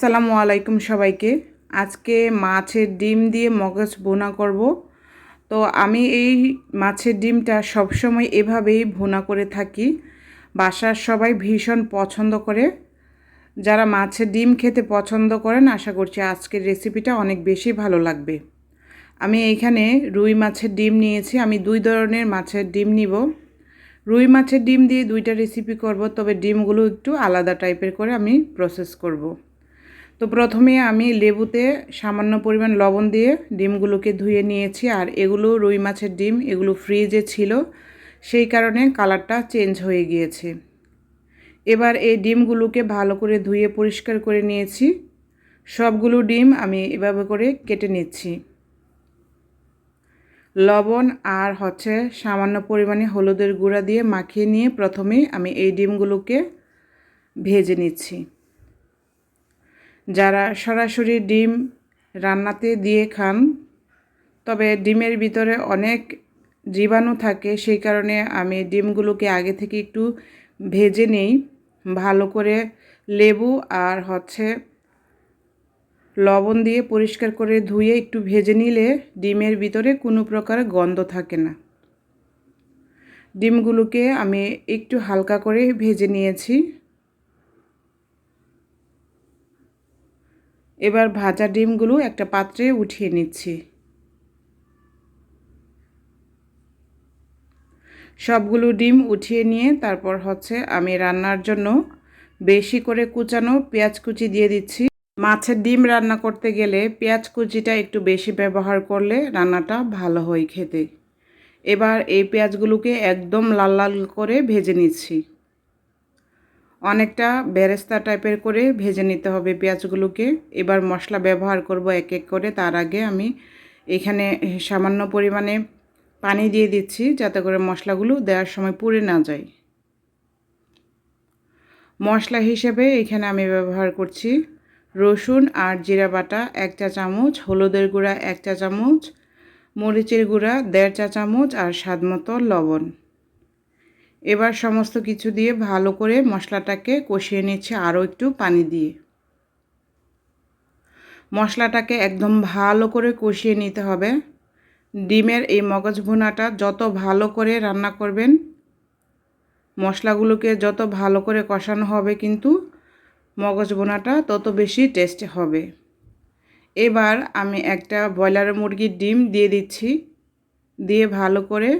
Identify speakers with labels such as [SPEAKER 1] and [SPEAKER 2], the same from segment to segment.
[SPEAKER 1] আসসালামু আলাইকুম সবাইকে। আজকে মাছের ডিম দিয়ে মগজ ভুনা করব। তো আমি এই মাছের ডিমটা সবসময় এভাবেই ভুনা করে থাকি। বাসার সবাই ভীষণ পছন্দ করে। যারা মাছের ডিম খেতে পছন্দ করেন, আশা করছি আজকের রেসিপিটা অনেক বেশি ভালো লাগবে। আমি এইখানে রুই মাছের ডিম নিয়েছি। আমি দুই ধরনের মাছের ডিম নিব। রুই মাছের ডিম দিয়ে দুইটা রেসিপি করব, তবে ডিমগুলো একটু আলাদা টাইপের করে আমি প্রসেস করব। তো প্রথমে আমি লেবুতে সামান্য পরিমাণ লবণ দিয়ে ডিমগুলোকে ধুয়ে নিয়েছি, আর এগুলো রুই মাছের ডিম, এগুলো ফ্রিজে ছিল। সেই কারণে কালারটা চেঞ্জ হয়ে গিয়েছে। এবার এই ডিমগুলোকে ভালো করে ধুয়ে পরিষ্কার করে নিয়েছি। সবগুলো ডিম আমি এভাবে করে কেটে নিচ্ছি। লবণ আর হচ্ছে সামান্য পরিমাণে হলুদের গুঁড়া দিয়ে মাখিয়ে নিয়ে প্রথমেই আমি এই ডিমগুলোকে ভেজে নিচ্ছি। যারা সরাসরি ডিম রান্নাতে দিয়ে খান, তবে ডিমের ভিতরে অনেক জীবাণু থাকে, সেই কারণে আমি ডিমগুলোকে আগে থেকে একটু ভেজে নেই। ভালো করে লেবু আর হচ্ছে লবণ দিয়ে পরিষ্কার করে ধুয়ে একটু ভেজে নিলে ডিমের ভিতরে কোনো প্রকার গন্ধ থাকে না। ডিমগুলোকে আমি একটু হালকা করে ভেজে নিয়েছি। এবার ভাজা ডিমগুলো একটা পাত্রে উঠিয়ে নিচ্ছি। সবগুলো ডিম উঠিয়ে নিয়ে তারপর হচ্ছে আমি রান্নার জন্য বেশি করে কুচানো পেঁয়াজ কুচি দিয়ে দিচ্ছি। মাছের ডিম রান্না করতে গেলে পেঁয়াজ কুচিটা একটু বেশি ব্যবহার করলে রান্নাটা ভালো হয় খেতে। এবার এই পেঁয়াজগুলোকে একদম লাল লাল করে ভেজে নিচ্ছি। অনেকটা বেরেস্তা টাইপের করে ভেজে নিতে হবে পেঁয়াজগুলোকে। এবার মশলা ব্যবহার করব এক এক করে। তার আগে আমি এখানে সামান্য পরিমাণে পানি দিয়ে দিচ্ছি যাতে করে মশলাগুলো দেওয়ার সময় পুড়ে না যায়। মশলা হিসেবে এখানে আমি ব্যবহার করছি রসুন আর জিরা বাটা এক চা চামচ, হলুদের গুঁড়া এক চা চামচ, মরিচের গুঁড়া দেড় চা চামচ আর স্বাদ মতো লবণ। এবার সমস্ত কিছু দিয়ে ভালো করে মশলাটাকে কষিয়ে নিচ্ছে আরও একটু পানি দিয়ে। মশলাটাকে একদম ভালো করে কষিয়ে নিতে হবে। ডিমের এই মগজ ভুনাটা যত ভালো করে রান্না করবেন, মশলাগুলোকে যত ভালো করে কষানো হবে কিন্তু মগজ বোনাটা তত বেশি টেস্ট হবে। এবার আমি একটা ব্রয়লার মুরগির ডিম দিয়ে দিচ্ছি। দিয়ে ভালো করে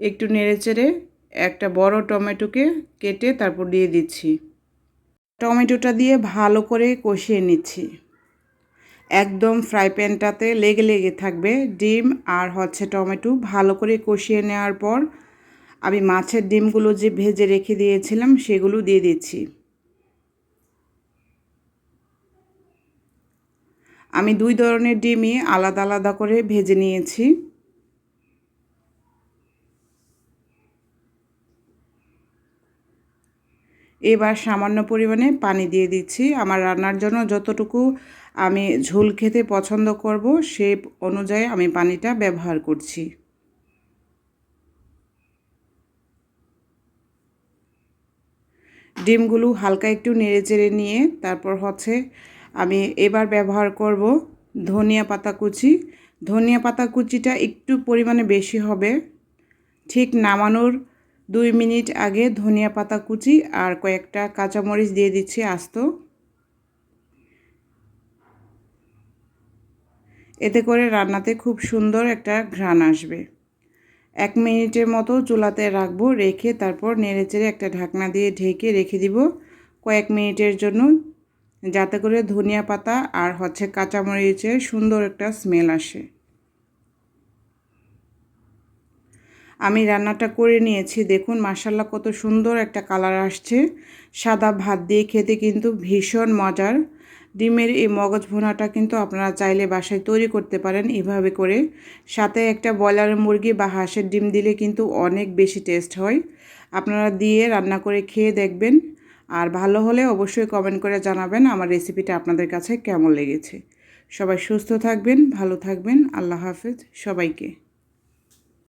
[SPEAKER 1] একটু নেড়েচেড়ে একটা বড় টমেটোকে কেটে তারপর দিয়ে দিচ্ছি। টমেটোটা দিয়ে ভালো করে কষিয়ে নিচ্ছি। একদম ফ্রাই প্যানটাতে লেগে লেগে থাকবে ডিম আর হচ্ছে টমেটো। ভালো করে কষিয়ে নেওয়ার পর আমি মাছের ডিমগুলো যে ভেজে রেখে দিয়েছিলাম সেগুলো দিয়ে দিচ্ছি। আমি দুই ধরনের ডিমই আলাদা আলাদা করে ভেজে নিয়েছি। এবার সামান্য পরিমাণে পানি দিয়ে দিচ্ছি। আমার রান্নার জন্য যতটুকু আমি ঝোল খেতে পছন্দ করব, সে অনুযায়ী আমি পানিটা ব্যবহার করছি। ডিমগুলো হালকা একটু নেড়ে চেড়ে নিয়ে তারপর হচ্ছে আমি এবার ব্যবহার করব ধনিয়া পাতা কুচি। ধনিয়া পাতা কুচিটা একটু পরিমাণে বেশি হবে। ঠিক নামানোর দুই মিনিট আগে ধনিয়া পাতা কুচি আর কয়েকটা কাঁচামরিচ দিয়ে দিচ্ছি আস্ত। এতে করে রান্নাতে খুব সুন্দর একটা ঘ্রাণ আসবে। এক মিনিটের মতো চুলাতে রাখব, রেখে তারপর নেড়েচেড়ে একটা ঢাকনা দিয়ে ঢেকে রেখে দিব। কয়েক মিনিটের জন্য, যাতে করে ধনিয়া পাতা আর হচ্ছে কাঁচামরিচের সুন্দর একটা স্মেল আসে। আমি রান্নাটা করে নিয়েছি। দেখুন মাসাল্লা কত সুন্দর একটা কালার আসছে। সাদা ভাত দিয়ে খেতে কিন্তু ভীষণ মজার। ডিমের এই মগজ ভুনাটা কিন্তু আপনারা চাইলে বাসায় তৈরি করতে পারেন এভাবে করে। সাথে একটা ব্রয়লার মুরগি বা হাঁসের ডিম দিলে কিন্তু অনেক বেশি টেস্ট হয়। আপনারা দিয়ে রান্না করে খেয়ে দেখবেন। আর ভালো হলে অবশ্যই কমেন্ট করে জানাবেন আমার রেসিপিটা আপনাদের কাছে কেমন লেগেছে। সবাই সুস্থ থাকবেন, ভালো থাকবেন। আল্লাহ হাফেজ সবাইকে।